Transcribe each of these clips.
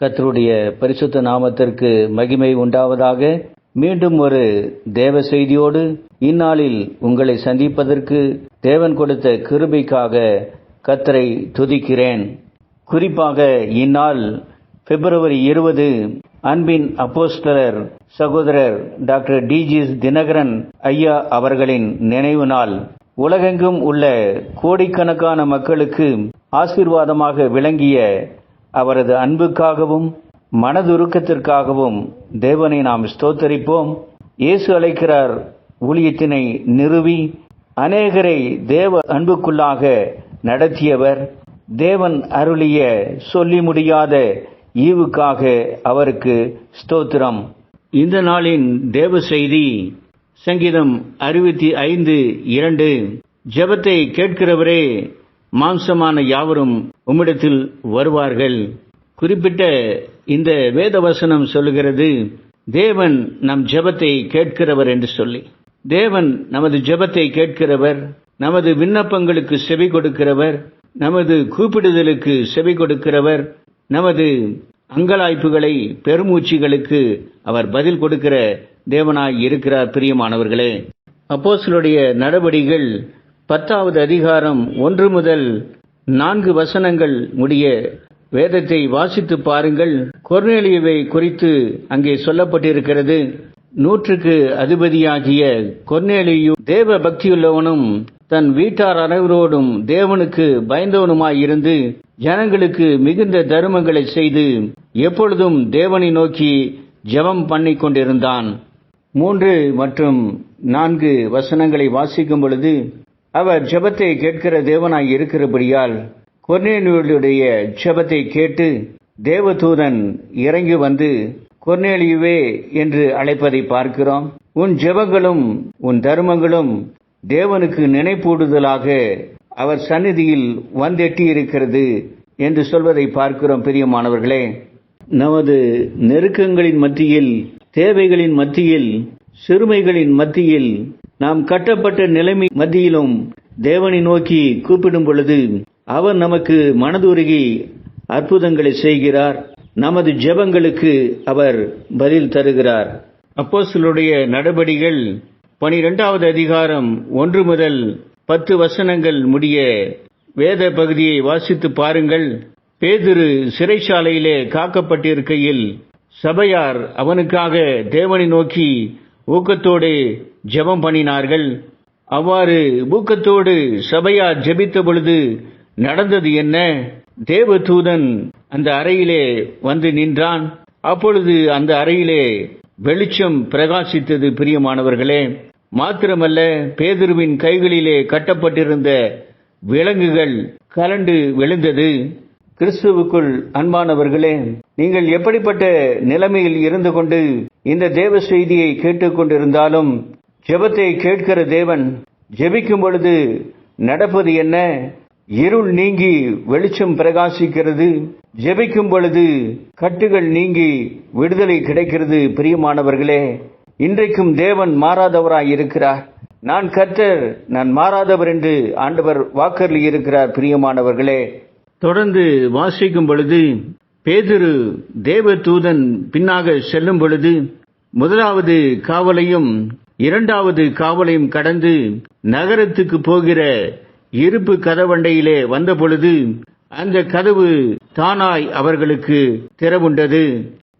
கத்தருடைய பரிசுத்த நாமத்திற்கு மகிமை உண்டாவதாக. மீண்டும் ஒரு தேவ செய்தியோடு இந்நாளில் உங்களை சந்திப்பதற்கு தேவன் கொடுத்த கிருபைக்காக கத்தரை துதிக்கிறேன். குறிப்பாக இந்நாள் பிப்ரவரி இருபது அன்பின் அப்போஸ்தலர் சகோதரர் டாக்டர் டிஜி தினகரன் ஐயா அவர்களின் நினைவு நாள். உலகெங்கும் உள்ள கோடிக்கணக்கான மக்களுக்கு ஆசீர்வாதமாக விளங்கிய அவரது அன்புக்காகவும் மனதுருக்கத்திற்காகவும் தேவனை நாம் ஸ்தோத்தரிப்போம். இயேசு அழைக்கிறார் ஊழியத்தினை நிறுவி அநேகரை தேவ அன்புக்குள்ளாக நடத்தியவர் தேவன் அருளிய சொல்லி முடியாத ஈவுக்காக அவருக்கு ஸ்தோத்திரம். இந்த நாளின் தேவ செய்தி சங்கீதம் அறுபத்தி ஐந்து இரண்டு ஜெபத்தை கேட்கிறவரே மாம்சமான யாவரும் உம்மிடத்தில் வருவார்கள். குறிப்பிட்ட இந்த வேத வசனம் சொல்லுகிறது தேவன் நம் ஜெபத்தை கேட்கிறவர் என்று சொல்லி. தேவன் நமது ஜெபத்தை கேட்கிறவர் நமது விண்ணப்பங்களுக்கு செவி கொடுக்கிறவர் நமது கூப்பிடுதலுக்கு செவி கொடுக்கிறவர் நமது அங்கலாய்ப்புகளை பெருமூச்சிகளுக்கு அவர் பதில் கொடுக்கிற தேவனாய் இருக்கிறார் பிரியமானவர்களே. அப்போஸ்தலருடைய நடவடிகள் பத்தாவது அதிகாரம் ஒன்று முதல் நான்கு வசனங்கள் முடிய வேதத்தை வாசித்து பாருங்கள். கொர்நேலியுவை குறித்து அங்கே சொல்லப்பட்டிருக்கிறது. நூற்றுக்கு அதிபதியாகிய கொர்நேலியு தேவ பக்தியுள்ளவனும் தன் வீட்டார் அனைவரோடும் தேவனுக்கு பயந்தவனுமாயிருந்து ஜனங்களுக்கு மிகுந்த தருமங்களை செய்து எப்பொழுதும் தேவனை நோக்கி ஜெபம் பண்ணி கொண்டிருந்தான். மூன்று மற்றும் நான்கு வசனங்களை வாசிக்கும் பொழுது அவர் ஜெபத்தை கேட்கிற தேவனாய் இருக்கிறபடியால் கொர்னேலியுடைய ஜெபத்தை கேட்டு தேவதூதன் இறங்கி வந்து கொர்னேலியுவே என்று அழைப்பதை பார்க்கிறோம். உன் ஜெபங்களும் உன் தர்மங்களும் தேவனுக்கு நினைப்பூடுதலாக அவர் சந்நிதியில் வந்தெட்டி இருக்கிறது என்று சொல்வதை பார்க்கிறோம் பிரியமானவர்களே. நமது நெருக்கங்களின் மத்தியில் தேவைகளின் மத்தியில் சிறுமைகளின் மத்தியில் நாம் கட்டப்பட்ட நிலைமை மத்தியிலும் தேவனை நோக்கி கூப்பிடும் பொழுது அவர் நமக்கு மனதுருகி அற்புதங்களை செய்கிறார். நமது ஜெபங்களுக்கு அவர் பதில் தருகிறார். அப்போஸ்தலருடைய நடபடிகள் பனிரெண்டாவது அதிகாரம் ஒன்று முதல் பத்து வசனங்கள் முடிய வேத பகுதியை வாசித்து பாருங்கள். பேதிரு சிறைச்சாலையிலே காக்கப்பட்டிருக்கையில் சபையார் அவனுக்காக தேவனை நோக்கி ஊக்கத்தோடு ஜெபம் பண்ணினார்கள். அவ்வாறு ஊக்கத்தோடு சபையார் ஜெபித்த பொழுது நடந்தது என்ன? தேவதூதன் அந்த அறையிலே வந்து நின்றான். அப்பொழுது அந்த அறையிலே வெளிச்சம் பிரகாசித்தது பிரியமானவர்களே. மாத்திரமல்ல பேதுருவின் கைகளிலே கட்டப்பட்டிருந்த விலங்குகள் கலண்டு விழுந்தது. கிறிஸ்துவுக்குள் அன்பானவர்களே நீங்கள் எப்படிப்பட்ட நிலைமையில் இருந்து கொண்டு இந்த தேவ செய்தியை கேட்டுக்கொண்டிருந்தாலும் ஜெபத்தை கேட்கிற தேவன் ஜெபிக்கும் பொழுது நடப்பது என்ன? இருள் நீங்கி வெளிச்சம் பிரகாசிக்கிறது. ஜெபிக்கும் பொழுது கட்டுகள் நீங்கி விடுதலை கிடைக்கிறது பிரியமானவர்களே. இன்றைக்கும் தேவன் மாறாதவராய் இருக்கிறார். நான் கர்த்தர் நான் மாறாதவர் என்று ஆண்டவர் வாக்கர்லி இருக்கிறார் பிரியமானவர்களே. தொடர்ந்து வாசிக்கும் பொழுது பேதுரு தேவதூதன் பின்னாக செல்லும் பொழுது முதலாவது காவலையும் இரண்டாவது காவலையும் கடந்து நகரத்துக்கு போகிற இருப்பு கதவண்டையிலே வந்த பொழுது அந்த கதவு தானாய் அவர்களுக்கு திறவுண்டது.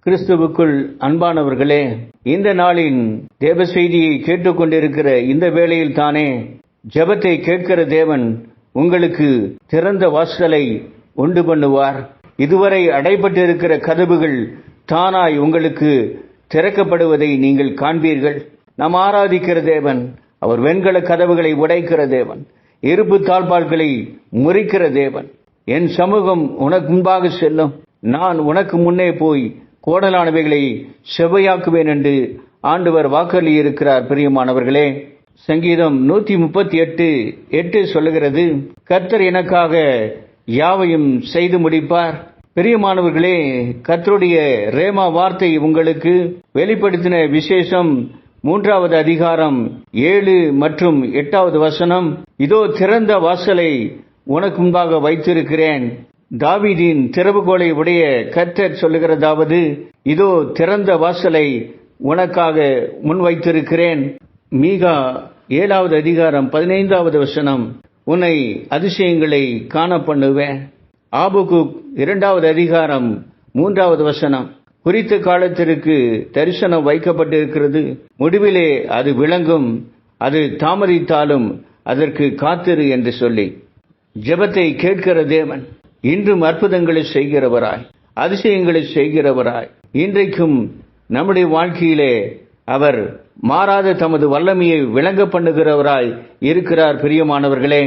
கிறிஸ்துவுக்குள் அன்பானவர்களே இந்த நாளின் தேவ செய்தியை கேட்டுக்கொண்டிருக்கிற இந்த வேளையில் தானே ஜபத்தை கேட்கிற தேவன் உங்களுக்கு திறந்த வாசலை உண்டு பண்ணுவார். இதுவரை அடைபட்டிருக்கிற கதவுகள் தானாய் உங்களுக்கு திறக்கப்படுவதை நீங்கள் காண்பீர்கள். நாம் ஆராதிக்கிற தேவன் அவர் வெண்கல கதவுகளை உடைக்கிற தேவன் இருப்பு தாழ்பால்களை முறிக்கிற தேவன். என் சமூகம் உனக்கு முன்பாக செல்லும். நான் உனக்கு முன்னே போய் கோடலானவைகளை செவ்வையாக்குவேன் என்று ஆண்டவர் வாக்களி இருக்கிறார் பிரியமானவர்களே. சங்கீதம் நூத்தி முப்பத்தி எட்டு எட்டு சொல்லுகிறது கர்த்தர் எனக்காக யாவையும் செய்து முடிப்பார். பெரியமானவர்களே கர்த்தருடைய ரேமா வார்த்தை உங்களுக்கு வெளிப்படுத்தின விசேஷம் மூன்றாவது அதிகாரம் ஏழு மற்றும் எட்டாவது வசனம். இதோ திறந்த வாசலை உனக்கு முன்பாக வைத்திருக்கிறேன். தாவீதின் திறவுகோலை உடைய கர்த்தர் சொல்லுகிறதாவது இதோ திறந்த வாசலை உனக்காக முன்வைத்திருக்கிறேன். மீகா ஏழாவது அதிகாரம் பதினைந்தாவது வசனம் உன்னை அதிசயங்களை காண பண்ணுவேன் ஆபுகு இரண்டாவது அதிகாரம் மூன்றாவது வசனம் குறித்த காலத்திற்கு தரிசனம் வைக்கப்பட்டிருக்கிறது. முடிவிலே அது விளங்கும். அது தாமதித்தாலும் அதற்கு காத்திரு என்று சொல்லி ஜெபத்தை கேட்கிற தேவன் இன்றும் அற்புதங்களை செய்கிறவராய் அதிசயங்களை செய்கிறவராய். இன்றைக்கும் நம்முடைய வாழ்க்கையிலே அவர் மாறாத தமது வல்லமையை விளங்க பண்ணுகிறவராய் இருக்கிறார் பிரியமானவர்களே.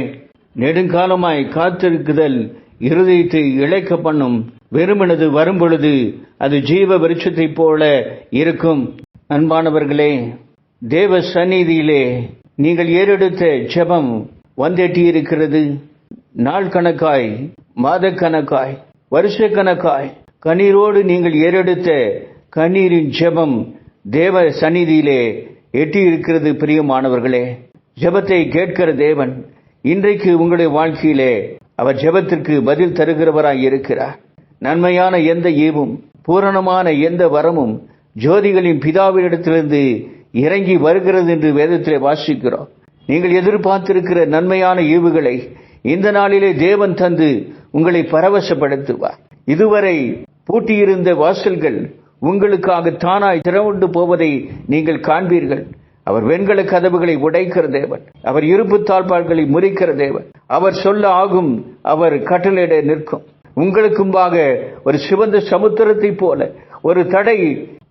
நெடுங்காலமாய் காத்திருக்குதல் இருதயத்தை இழைக்க பண்ணும். வெறுமனது வரும்பொழுது அது ஜீவ விருட்சத்தைப் போல இருக்கும். அன்பானவர்களே தேவ சந்நிதியிலே நீங்கள் ஏறெடுத்த ஜெபம் வந்தெட்டியிருக்கிறது. நாள் கணக்காய் மாதக்கணக்காய் வருஷக்கணக்காய் கண்ணீரோடு நீங்கள் ஏறெடுத்த கண்ணீரின் ஜெபம் தேவ சந்நிதியிலே எட்டி இருக்கிறது பிரியமானவர்களே ஜெபத்தை கேட்கிற தேவன் இன்றைக்கு உங்களுடைய வாழ்க்கையிலே அவர் ஜெபத்திற்கு பதில் தருகிறவராய் இருக்கிறார். நன்மையான எந்த ஈவும் பூரணமான எந்த வரமும் ஜோதிகளின் பிதாவினிடத்திலிருந்து இறங்கி வருகிறது என்று வேதத்திலே வாசிக்கிறோம். நீங்கள் எதிர்பார்த்திருக்கிற நன்மையான ஈவுகளை இந்த நாளிலே தேவன் தந்து உங்களை பரவசப்படுத்துவார். இதுவரை பூட்டியிருந்த வாசல்கள் உங்களுக்காக தானாய் திறவுண்டு போவதை நீங்கள் காண்பீர்கள். அவர் வெண்கல கதவுகளை உடைக்கிற தேவன். அவர் இருப்பு தாழ்பாள்களை முறிக்கிற தேவன். அவர் சொல்ல ஆகும் அவர் கட்டளையிட நிற்கும். உங்களுக்கும்பாக ஒரு சிவந்த சமுத்திரத்தைப் போல ஒரு தடை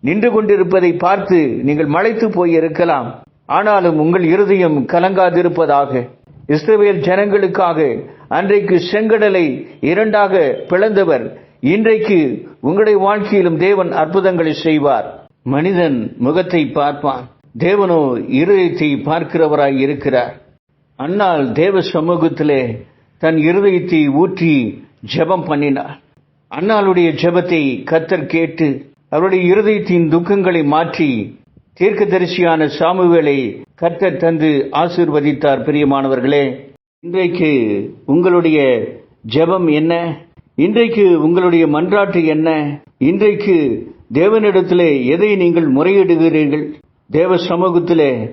நின்று கொண்டிருப்பதை பார்த்து நீங்கள் மலைத்து போய் இருக்கலாம். ஆனாலும் உங்கள் இருதயம் கலங்காதிருப்பதாக. இஸ்ரேல் ஜனங்களுக்காக அன்றைக்கு செங்கடலை இரண்டாக பிளந்தவர் இன்றைக்கு உங்களுடைய வாழ்க்கையிலும் தேவன் அற்புதங்களை செய்வார். மனிதன் முகத்தை பார்ப்பான். தேவனோ இருதயத்தை பார்க்கிறவராய் இருக்கிறார். அன்னால் தேவ சமூகத்திலே தன் இருதயத்தை ஊற்றி ஜெபம் பண்ணினார். அன்னாளுடைய ஜெபத்தை கத்தர் கேட்டு அவருடைய இருதயத்தின் துக்கங்களை மாற்றி தீர்க்கதரிசியான சாமுவேலை கத்தர் தந்து ஆசீர்வதித்தார். பிரியமானவர்களே இன்றைக்கு உங்களுடைய ஜெபம் என்ன? இன்றைக்கு உங்களுடைய மன்றாட்டு என்ன? இன்றைக்கு தேவனிடத்திலே எதை நீங்கள் முறையிடுகிறீர்கள்? தேவ சமூகத்திலே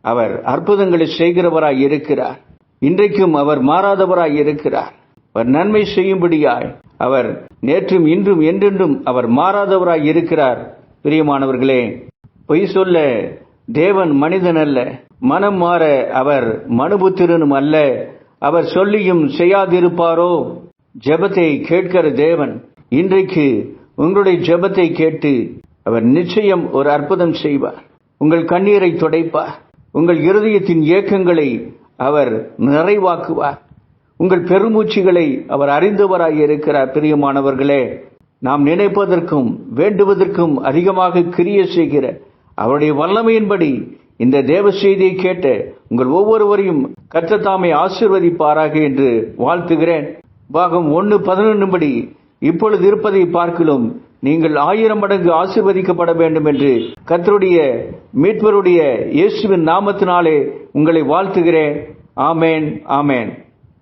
அவர் அற்புதங்களை செய்கிறவராய் இருக்கிறார். இன்றைக்கும் அவர் மாறாதவராய் இருக்கிறார். அவர் நன்மை செய்யும்படியாய் அவர் நேற்றும் இன்றும் என்றென்றும் அவர் மாறாதவராய் இருக்கிறார். பிரியமானவர்களே பொய் சொல்ல தேவன் மனிதன் அல்ல. மனம் மாற அவர் மனுபுத்திரனும் அல்ல. அவர் சொல்லியும் செய்யாதிருப்பாரோ? ஜெபத்தை கேட்கிற தேவன் இன்றைக்கு உங்களுடைய ஜெபத்தை கேட்டு அவர் நிச்சயம் ஒரு அற்புதம் செய்வார். உங்கள் கண்ணீரை துடைப்பார். உங்கள் இருதயத்தின் ஏக்கங்களை அவர் நிறைவாக்குவார். உங்கள் பெருமூச்சுகளை அவர் அறிந்தவராய் இருக்கிறார். பிரியமானவர்களே நாம் நினைப்பதற்கும் வேண்டுவதற்கும் அதிகமாக கிரிய செய்கிற அவருடைய வல்லமையின்படி இந்த தேவ செய்தியை கேட்ட உங்கள் ஒவ்வொருவரையும் கற்றத்தாமை ஆசிர்வதிப்பாராக என்று வாழ்த்துகிறேன். பாகம் ஒன்று பதினொன்று படி இப்பொழுது இருப்பதை பார்க்கலாம் நீங்கள் ஆயிரம் மடங்கு ஆசிர்வதிக்கப்பட வேண்டும் என்று கத்தருடைய மீட்பருடைய இயேசுவின் நாமத்தினாலே உங்களை வாழ்த்துகிறேன். ஆமேன் ஆமேன்.